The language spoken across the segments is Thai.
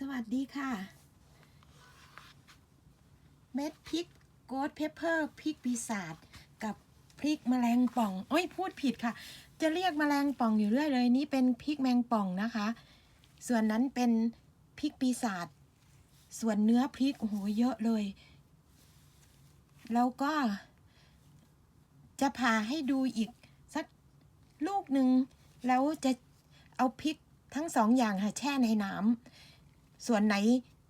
สวัสดีค่ะ เม็ดพริกโกดเพปเปอร์พริกปีศาจกับพริกแมลงป่องโอ้ยพูดผิดค่ะ จะเรียกแมลงป่องอยู่เรื่อยเลย นี่เป็นพริกแมงป่องนะคะ ส่วนนั้นเป็นพริกปีศาจส่วนเนื้อพริกโอ้โหเยอะเลย แล้วก็ จะผ่าให้ดูอีกสักลูกหนึ่งแล้วจะเอาพริกทั้งสองอย่างค่ะแช่ในน้ำ ส่วนไหน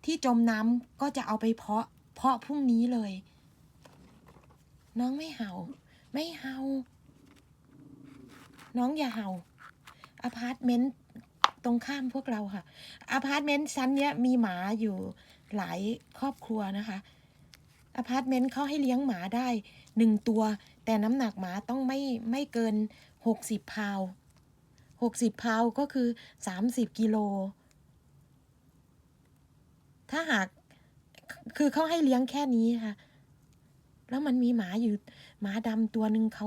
ที่จมน้ำก็จะเอาไปเพาะ เพาะพรุ่งนี้เลย น้องไม่เห่า ไม่เห่า น้องอย่าเห่าอพาร์ตเมนต์ตรงข้ามพวกเราค่ะอพาร์ตเมนต์ชั้นเนี้ยมีหมาอยู่หลายครอบครัวนะคะอพาร์ตเมนต์เขาให้เลี้ยงหมาได้หนึ่งตัว แต่น้ำหนักหมาต้องไม่ไม่เกินหกสิบพาวหกสิบพาวก็คือสามสิบกิโล ถ้าหากคือเขาให้เลี้ยงแค่นี้ค่ะ แล้วมันมีหมาอยู่ หมาดำตัวหนึ่งเขา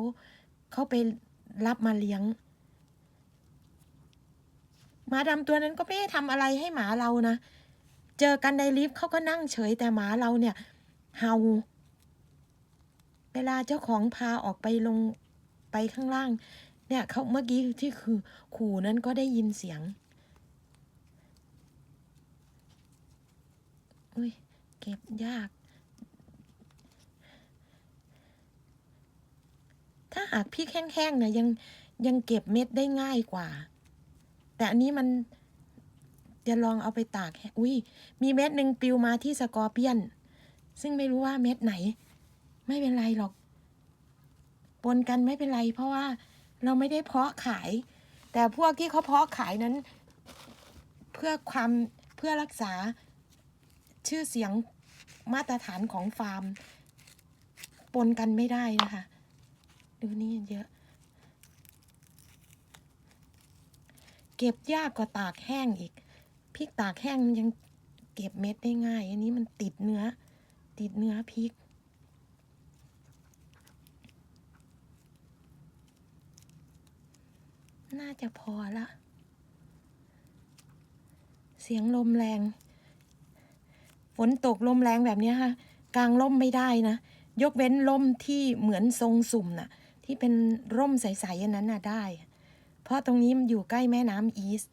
เขาไปรับมาเลี้ยง หมาดำตัวนั้นก็ไม่ได้ทำอะไรให้หมาเรานะ เจอกันในลิฟต์เขาก็นั่งเฉยแต่หมาเราเนี่ย เห่า เวลาเจ้าของพาออกไปลงไปข้างล่าง เนี่ยเขาเมื่อกี้ที่คือ ขู่นั้นก็ได้ยินเสียง อุ้ยเก็บยาก ถ้าหากพริกแห้งๆเนี่ยยังยังเก็บเม็ดได้ง่ายกว่า แต่อันนี้มันจะลองเอาไปตากอุ้ยมีเม็ดหนึ่งปลิวมาที่สกอร์เปียน ซึ่งไม่รู้ว่าเม็ดไหน ไม่เป็นไรหรอก ปนกันไม่เป็นไร เพราะว่าเราไม่ได้เพาะขาย แต่พวกที่เขาเพาะขายนั้น เพื่อความเพื่อรักษา ชื่อเสียงมาตรฐานของฟาร์ม ปนกันไม่ได้นะคะ ดูนี่เยอะ เก็บยากกว่าตากแห้งอีกพริกตากแห้งมันยังเก็บเม็ดได้ง่าย อันนี้มันติดเนื้อ ติดเนื้อพริกน่าจะพอละ เสียงลมแรง ฝนตกลมแรงแบบนี้ค่ะ กลางร่มไม่ได้นะ ยกเว้นร่มที่เหมือนทรงสุ่มน่ะ ที่เป็นร่มใสๆอันนั้นน่ะได้ เพราะตรงนี้มันอยู่ใกล้แม่น้ำอีส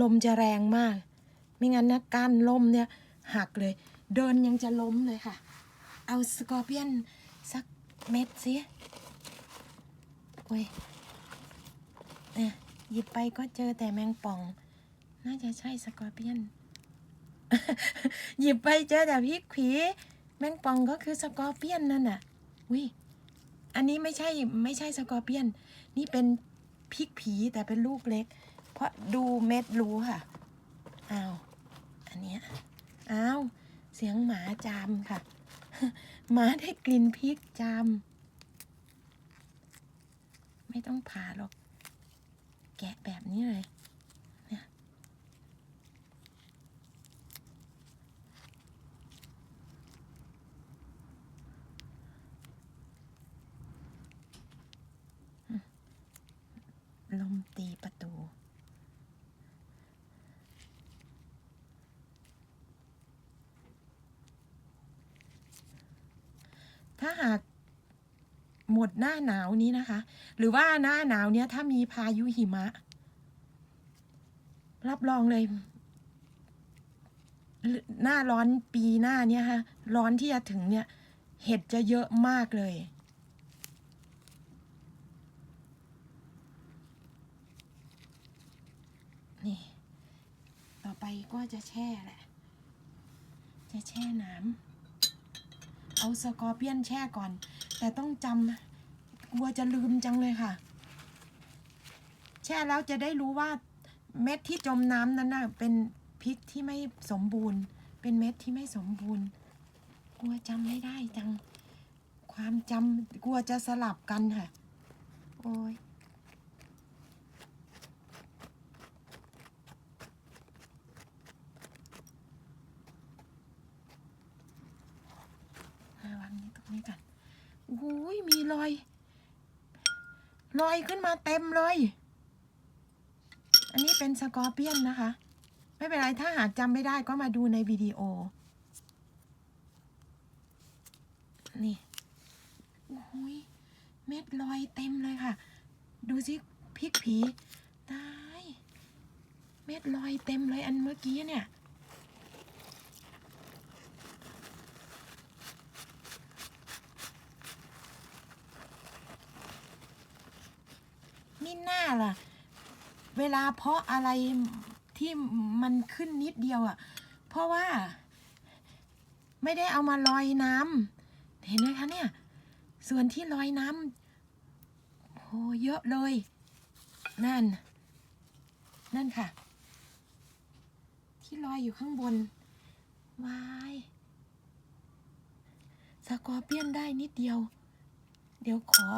ลมจะแรงมาก ไม่งั้นนะก้านล่มเนี่ยหักเลย เดินยังจะล้มเลยค่ะ เอาสกอร์เปียนสักเม็ดสิโอ้ยเนี่ยหยิบไปก็เจอแต่แมงป่อง น่าจะใช่สกอร์เปียน หยิบไปเจอแต่พริกผีแมงป่องก็คือสกอร์เปียนนั่นน่ะวิอันนี้ไม่ใช่ไม่ใช่สกอร์เปียน นี่เป็นพริกผีแต่เป็นลูกเล็ก เพราะดูเม็ดรู้ค่ะอ้าวอันเนี้ยอ้าวเสียงหมาจามค่ะหมาได้กลิ่นพริกจามไม่ต้องผ่าหรอก แกะแบบนี้เลย ลมตีประตู ถ้าหากหมดหน้าหนาวนี้นะคะ หรือว่าหน้าหนาวเนี้ยถ้ามีพายุหิมะ รับรองเลย หน้าร้อนปีหน้าเนี้ยค่ะร้อนที่จะถึงเนี่ย เห็ดจะเยอะมากเลย นี่ ต่อไปก็จะแช่แหละ จะแช่น้ำ เอาสกอร์เปียนแช่ก่อน แต่ต้องจำกลัวจะลืมจังเลยค่ะ แช่แล้วจะได้รู้ว่าเม็ดที่จมน้ำนั้นน่ะเป็นพริกที่ไม่สมบูรณ์ เป็นเม็ดที่ไม่สมบูรณ์ กลัวจำไม่ได้จัง ความจำกลัวจะสลับกันค่ะ โอ้ย มาวาง นี้กันโอ้ยมีรอยรอยขึ้นมาเต็มเลย อันนี้เป็นสกอร์เปียนนะคะ ไม่เป็นไร ถ้าหากจำไม่ได้ก็มาดูในวิดีโอ นี่โอ้ยเม็ดลอยเต็มเลยค่ะ ดูสิพริกผีตาย เม็ดลอยเต็มเลยอันเมื่อกี้เนี่ย นี่หน้าล่ะ เวลาเพาะอะไรที่มันขึ้นนิดเดียวอะ่ะ เพราะว่า ไม่ได้เอามาลอยน้ำเห็นไหมคะเนี่ย ส่วนที่ลอยน้ำโหเยอะเลย นั่น นั่นค่ะ ที่ลอยอยู่ข้างบนวายสกอร์เปียนได้นิดเดียว เดี๋ยวขอ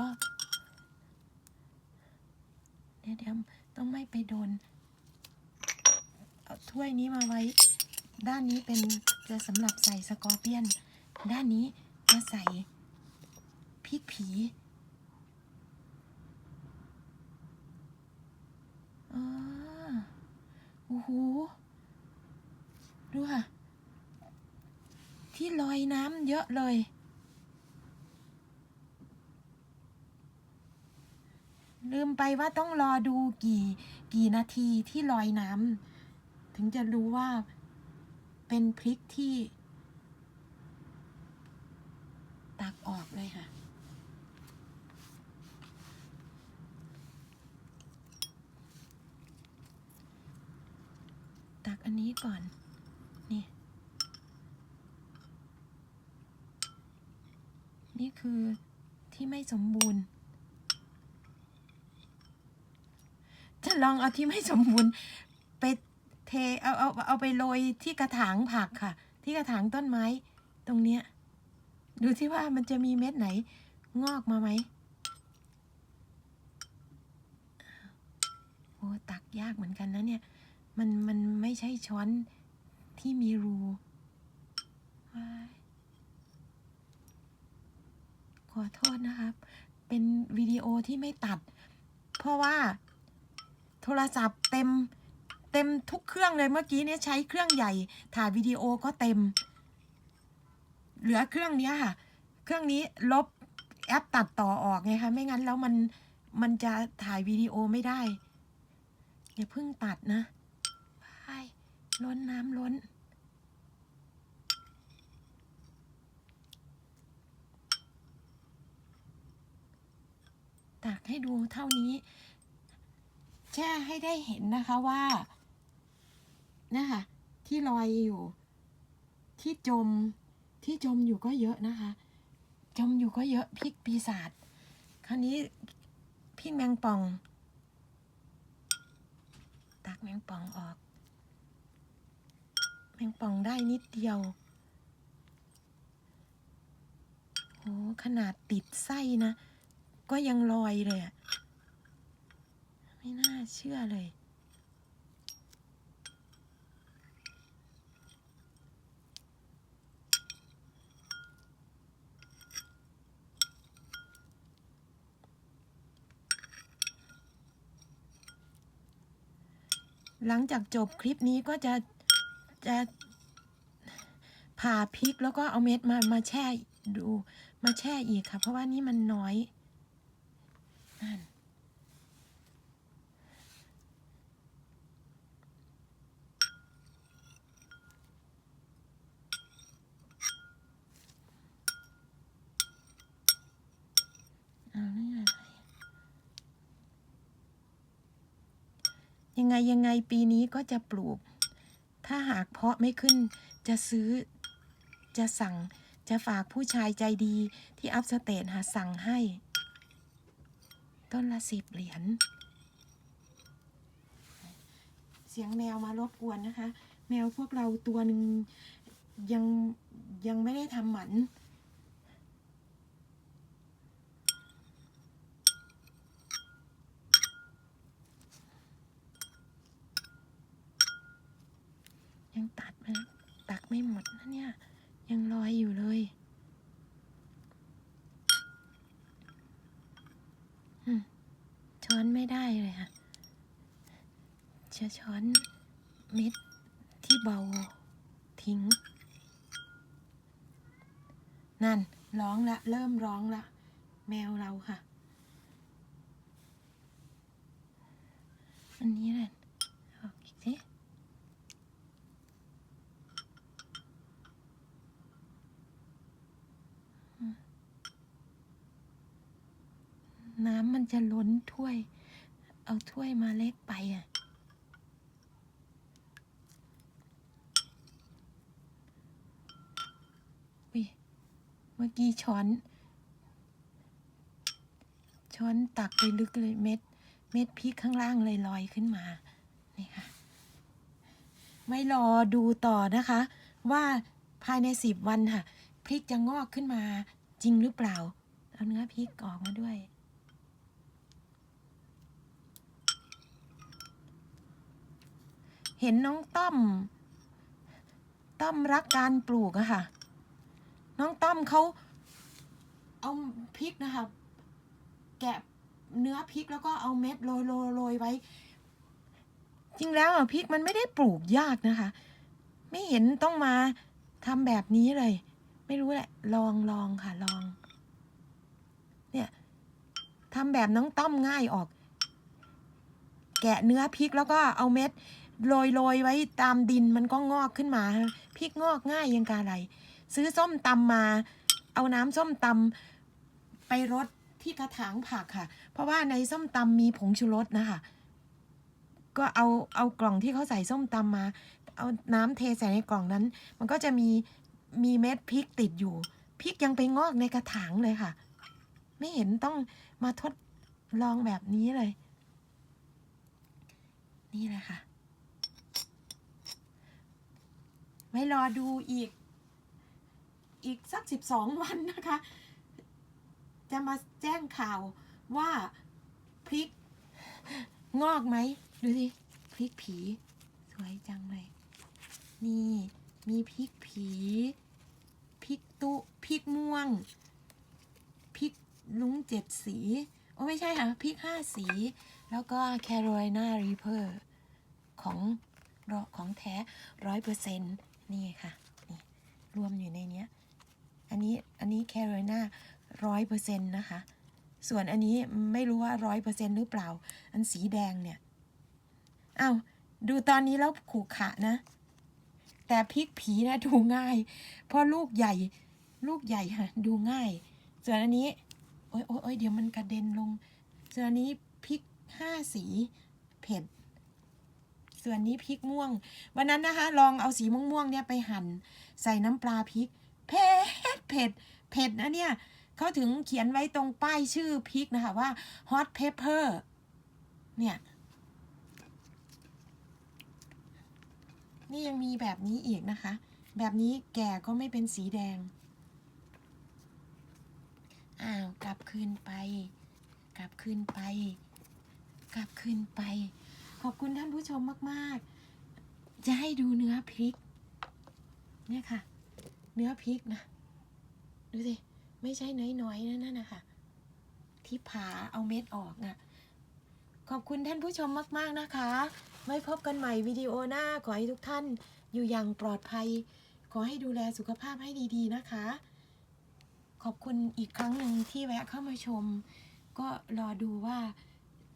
เดี๋ยวเดี๋ยวต้องไม่ไปโดน เอาถ้วยนี้มาไว้ ด้านนี้เป็นจะสำหรับใส่สกอร์เปียน ด้านนี้จะใส่พริกผีอาโอ้โห ดูค่ะ ที่ลอยน้ำเยอะเลย ลืม ไปว่าต้องรอดูกี่กี่นาทีที่ลอยน้ำถึงจะรู้ว่าเป็นพริกที่ ตักออกเลยค่ะ ตักอันนี้ก่อนนี่นี่คือที่ไม่สมบูรณ์ จะ ลองเอาที่ไม่สมบูรณ์ไปเทเอาเอาเอาไปโรยที่กระถางผักค่ะ ที่กระถางต้นไม้ ตรงเนี้ยดูที่ว่ามันจะมีเม็ดไหน งอกมาไหมโอ้ตักยากเหมือนกันนะเนี่ย มันมันไม่ใช่ช้อนที่มีรูขอโทษนะครับ เป็นวิดีโอที่ไม่ตัด เพราะว่า ทรศัพท์เต็มเต็มทุกเครื่องเลยเมื่อกี้เนี่ยใช้เครื่องใหญ่ถ่ายวิดีโอก็เต็ม เหลือเครื่องนี้ค่ะ เครื่องนี้ลบแอปตัดต่อออกไงคะไม่งั้นแล้วมันมันจะถ่ายวิดีโอไม่ได้อย่าเพิ่งตัดนะไปล้นน้ำล้นตักให้ดูเท่านี้ แค่ให้ได้เห็นนะคะว่านะคะที่ลอยอยู่ ที่จมที่จมอยู่ก็เยอะนะคะ จมอยู่ก็เยอะพริกปีศาจคราวนี้พริกแมงป่อง ตักแมงป่องออก แมงป่องได้นิดเดียวโหขนาดติดไส้นะ ก็ยังลอยเลยอะ ไม่น่าเชื่อเลย หลังจากจบคลิปนี้ก็จะ จะผ่าพริกแล้วก็เอาเม็ดมามาแช่ดู มาแช่อีกค่ะ เพราะว่านี่มันน้อยนั่นเอานี่อะไร ยังไงยังไงปีนี้ก็จะปลูก ถ้าหากเพาะไม่ขึ้นจะซื้อ จะสั่ง จะฝากผู้ชายใจดีที่อัพสเตทหาสั่งให้ ต้นละสิบเหรียญ เสียงแมวมารบกวนนะคะ แมวพวกเราตัวหนึ่งยังยังไม่ได้ทำหมัน ยังตัดไม่ตัก ไม่หมดนะเนี่ย ยังลอยอยู่เลยช้อนไม่ได้เลยค่ะจะช้อนเม็ดที่เบาทิ้ง นั่น ร้องละ เริ่มร้องละ แมวเราค่ะ อันนี้แหละออกอีกสิอืมน้ำมันจะล้นถ้วย เอาถ้วยมาเล็กไปอะอุ๊ยเมื่อกี้ช้อน ช้อนตักไปลึกเลยเม็ด เม็ดพริกข้างล่างเลยลอยขึ้นมา นี่ค่ะ ไม่รอดูต่อนะคะ ว่าภายในสิบวันค่ะ พริกจะงอกขึ้นมาจริงหรือเปล่า เอาเนื้อพริกออกมาด้วย เห็นน้องต้อม ต้อมรักการปลูกอะค่ะ น้องต้อมเขาเอาพริกนะคะ แกะเนื้อพริกแล้วก็เอาเม็ดโรยโรยโรยไว้ จริงแล้วอะพริกมันไม่ได้ปลูกยากนะคะ ไม่เห็นต้องมาทำแบบนี้เลย ไม่รู้แหละ ลองลองค่ะ ลอง เนี่ยทำแบบน้องต้อมง่ายออก แกะเนื้อพริกแล้วก็เอาเม็ด โรยโรยไว้ตามดินมันก็งอกขึ้นมาพริกงอกง่ายยังกาอะไร ซื้อส้มตำมา เอาน้ำส้มตำไปรดที่กระถางผักค่ะ เพราะว่าในส้มตำมีผงชูรสนะคะ ก็เอาเอากล่องที่เขาใส่ส้มตำมา เอาน้ำเทใส่ในกล่องนั้น มันก็จะมีมีเม็ดพริกติดอยู่พริกยังไปงอกในกระถางเลยค่ะ ไม่เห็นต้องมาทดลองแบบนี้เลย นี่แหละค่ะ ไว้รอดูอีก อีกสักสิบสองวันนะคะ จะมาแจ้งข่าวว่าพริกงอกไหม ดูสิพริกผี สวยจังเลย นี่ มีพริกผีพริกตุพริกม่วงพริกลุงเจ็ดสี โอ้ไม่ใช่ค่ะพริกห้าสี แล้วก็แคโรไลนารีเพอร์ของของแท้ร้อยเปอร์เซ็นต์ นี่ค่ะนี่รวมอยู่ในเนี้ยอันนี้อันนี้แคโรไลนาร้อยเปอร์เซ็นต์นะคะ ส่วนอันนี้ไม่รู้ว่าร้อยเปอร์เซ็นต์หรือเปล่า อันสีแดงเนี่ยอ้าวดูตอนนี้แล้วขู่ขะนะ แต่พริกผีนะดูง่าย เพราะลูกใหญ่ลูกใหญ่ค่ะ ดูง่าย ส่วนอันนี้ โอ๊ยโอ๊ยอยเดี๋ยวมันกระเด็นลง ส่วนอันนี้พริกห้าสีเผ็ด ส่วนนี้พริกม่วง วันนั้นนะคะ ลองเอาสีม่วงๆเนี่ยไปหั่นใส่น้ำปลาพริกเผ็ดเผ็ดเผ็ดนะเนี่ยเขาถึงเขียนไว้ตรงป้ายชื่อพริกนะคะว่า hot pepper เนี่ย นี่ยังมีแบบนี้อีกนะคะ แบบนี้แก่ก็ไม่เป็นสีแดง อ้าว กลับคืนไป กลับคืนไป กลับคืนไป ขอบคุณท่านผู้ชมมาก ๆ จะให้ดูเนื้อพริก เนี่ยค่ะ เนื้อพริกนะ ดูสิ ไม่ใช่น้อย ๆ นั่นนะคะ ที่ผ่าเอาเม็ดออกน่ะขอบคุณท่านผู้ชมมาก ๆ นะคะไว้พบกันใหม่วิดีโอหน้า ขอให้ทุกท่านอยู่อย่างปลอดภัย ขอให้ดูแลสุขภาพให้ดีๆนะคะ ขอบคุณอีกครั้งหนึ่งที่แวะเข้ามาชม ก็รอดูว่า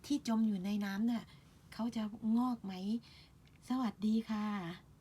ที่จมอยู่ในน้ำน่ะ เขาจะงอกไหม สวัสดีค่ะ